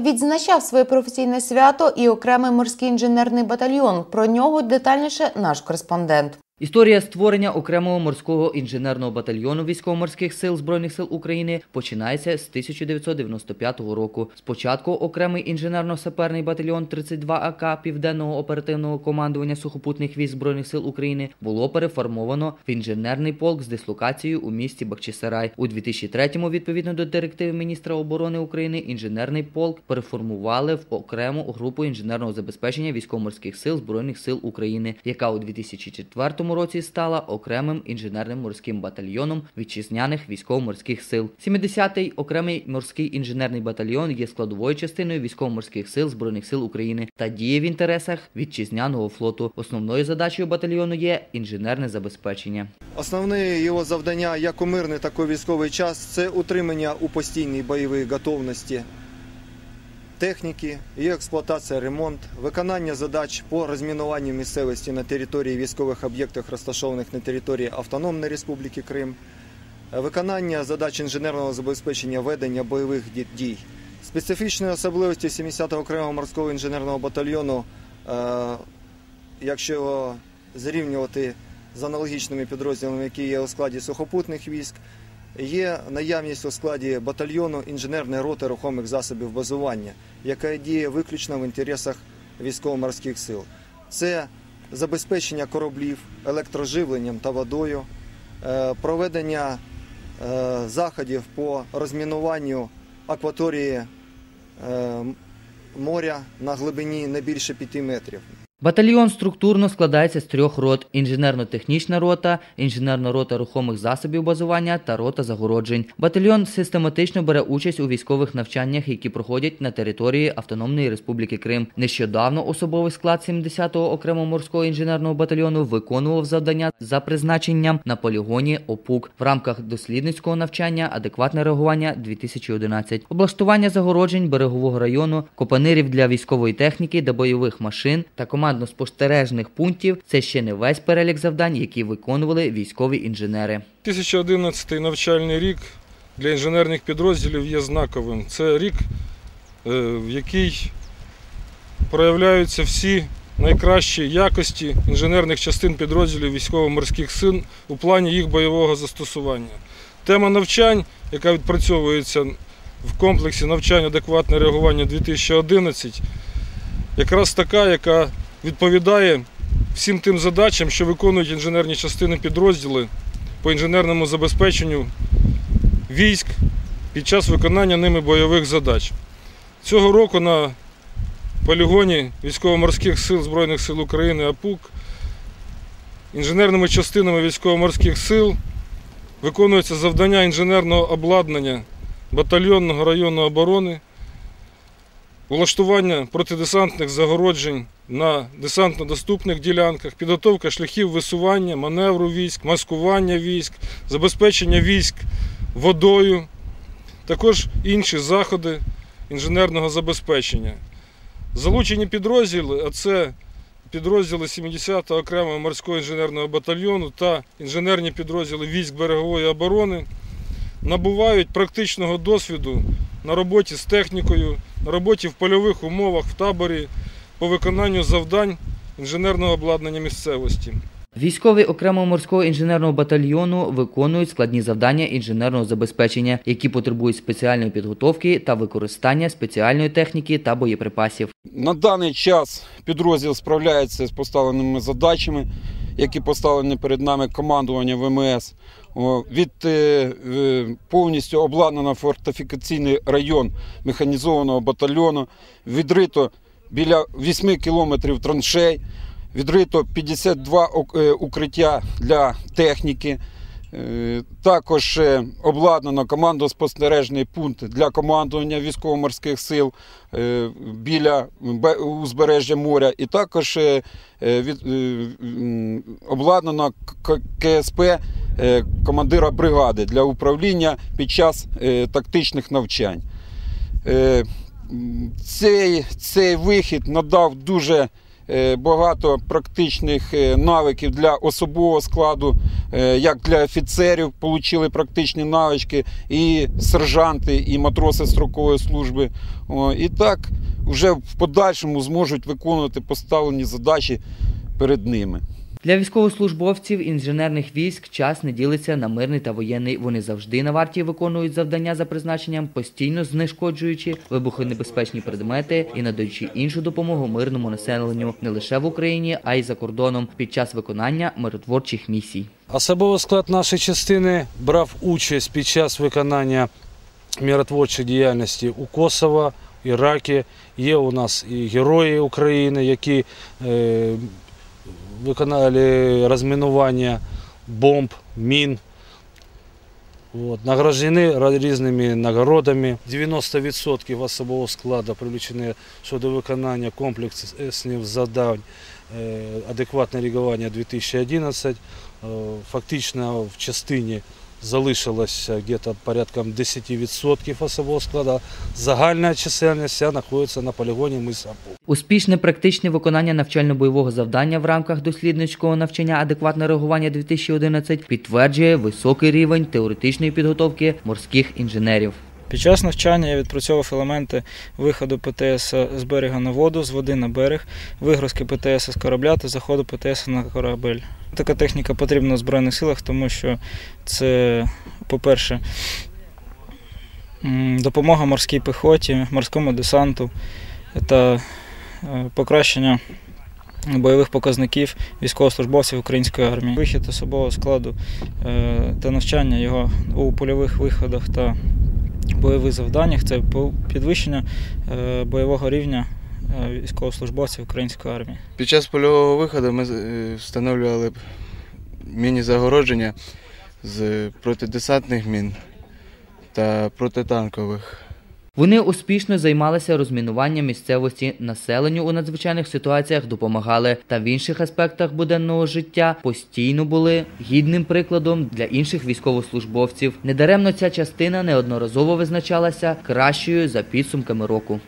Відзначав своє професійне свято і окремий морський інженерний батальйон. Про нього детальніше наш кореспондент. Історія створення окремого морського інженерного батальйону військово-морських сил Збройних сил України починається з 1995 року. Спочатку окремий інженерно-саперний батальйон 32 АК Південного оперативного командування сухопутних військ Збройних сил України було переформовано в інженерний полк з дислокацією у місті Бахчисарай. У 2003-му, відповідно до директиви міністра оборони України, інженерний полк переформували в окрему групу інженерного забезпечення військово-морських сил Збройних сил України, яка у 2004 році стала окремим інженерним морським батальйоном вітчизняних військово-морських сил. 70-й окремий морський інженерний батальйон є складовою частиною військово-морських сил Збройних сил України та діє в інтересах вітчизняного флоту. Основною задачею батальйону є інженерне забезпечення. Основне його завдання як у мирний, так і військовий час це утримання у постійній бойовій готовності техніки, її експлуатація, ремонт, виконання задач по розмінуванню місцевості на території військових об'єктів, розташованих на території Автономної Республіки Крим, виконання задач інженерного забезпечення ведення бойових дій. Специфічною особливістю 70-го окремого морського інженерного батальйону, якщо його зрівнювати з аналогічними підрозділами, які є у складі сухопутних військ, є наявність у складі батальйону інженерної роти рухомих засобів базування, яка діє виключно в інтересах військово-морських сил. Це забезпечення кораблів електроживленням та водою, проведення заходів по розмінуванню акваторії моря на глибині не більше 5 метрів. Батальйон структурно складається з трьох рот: інженерно-технічна рота, інженерна рота рухомих засобів базування та рота загороджень. Батальйон систематично бере участь у військових навчаннях, які проходять на території Автономної Республіки Крим. Нещодавно особовий склад 70-го окремого морського інженерного батальйону виконував завдання за призначенням на полігоні ОПУК в рамках дослідницького навчання Адекватне реагування 2011 облаштування загороджень берегового району, копанирів для військової техніки та бойових машин та команд командно-спостережних пунктів це ще не весь перелік завдань, які виконували військові інженери. 2011 навчальний рік для інженерних підрозділів є знаковим. Це рік, в який проявляються всі найкращі якості інженерних частин підрозділів військово-морських сил у плані їх бойового застосування. Тема навчань, яка відпрацьовується в комплексі навчання адекватне реагування 2011, якраз така, яка відповідає всім тим задачам, що виконують інженерні частини підрозділи по інженерному забезпеченню військ під час виконання ними бойових задач. Цього року на полігоні військово-морських сил Збройних сил України АПУК інженерними частинами військово-морських сил виконується завдання інженерного обладнання батальйонного району оборони, улаштування протидесантних загороджень на десантно-доступних ділянках, підготовка шляхів висування, маневру військ, маскування військ, забезпечення військ водою, також інші заходи інженерного забезпечення. Залучені підрозділи, а це підрозділи 70-го окремого морського інженерного батальйону та інженерні підрозділи військ берегової оборони, набувають практичного досвіду на роботі з технікою, на роботі в польових умовах в таборі по виконанню завдань інженерного обладнання місцевості. Військові окремого морського інженерного батальйону виконують складні завдання інженерного забезпечення, які потребують спеціальної підготовки та використання спеціальної техніки та боєприпасів. На даний час підрозділ справляється з поставленими задачами, які поставлені перед нами командування ВМС. Від е, повністю обладнано фортифікаційний район механізованого батальйону, відрито біля 8 кілометрів траншей, відрито 52 е, укриття для техніки. Е, також е, обладнано командно-спостережний пункт для командування військово-морських сил біля узбережжя моря, і також обладнано КСП командира бригади для управління під час тактичних навчань. Цей цей вихід надав дуже е, багато практичних е, навиків для особового складу, е, як для офіцерів, отримали практичні навички, і сержанти, і матроси строкової служби. І так вже в подальшому зможуть виконувати поставлені задачі перед ними. Для військовослужбовців інженерних військ час не ділиться на мирний та воєнний. Вони завжди на варті виконують завдання за призначенням, постійно знешкоджуючи вибухонебезпечні предмети і надаючи іншу допомогу мирному населенню не лише в Україні, а й за кордоном під час виконання миротворчих місій. Особовий склад нашої частини брав участь під час виконання миротворчої діяльності у Косово, Іракі. Є у нас і герої України, які е, виконали розмінування бомб, мін. От, награждені різними нагородами. 90% особового складу привлечені щодо виконання комплексних завдань е, адекватне реагування 2011. Е, Фактично в частині залишилося где-то порядком 10% особового складу. Загальна чисельність знаходиться на полігоні Мисапу. Успішне практичне виконання навчально-бойового завдання в рамках дослідницького навчання адекватне реагування 2011 підтверджує високий рівень теоретичної підготовки морських інженерів. Під час навчання я відпрацьовував елементи виходу ПТС з берега на воду, з води на берег, вигрузки ПТС з корабля та заходу ПТС на корабель. Така техніка потрібна в Збройних силах, тому що це, по-перше, допомога морській піхоті, морському десанту та е, покращення бойових показників військовослужбовців української армії. Вихід особового складу е, та навчання його у польових виходах та бойових завданнях це підвищення е, бойового рівня е, військовослужбовців української армії. Під час польового виходу ми е, встановлювали міні-загородження з протидесантних мін та протитанкових. Вони успішно займалися розмінуванням місцевості населенню у надзвичайних ситуаціях, допомагали та в інших аспектах буденного життя постійно були гідним прикладом для інших військовослужбовців. Недаремно ця частина неодноразово визначалася кращою за підсумками року.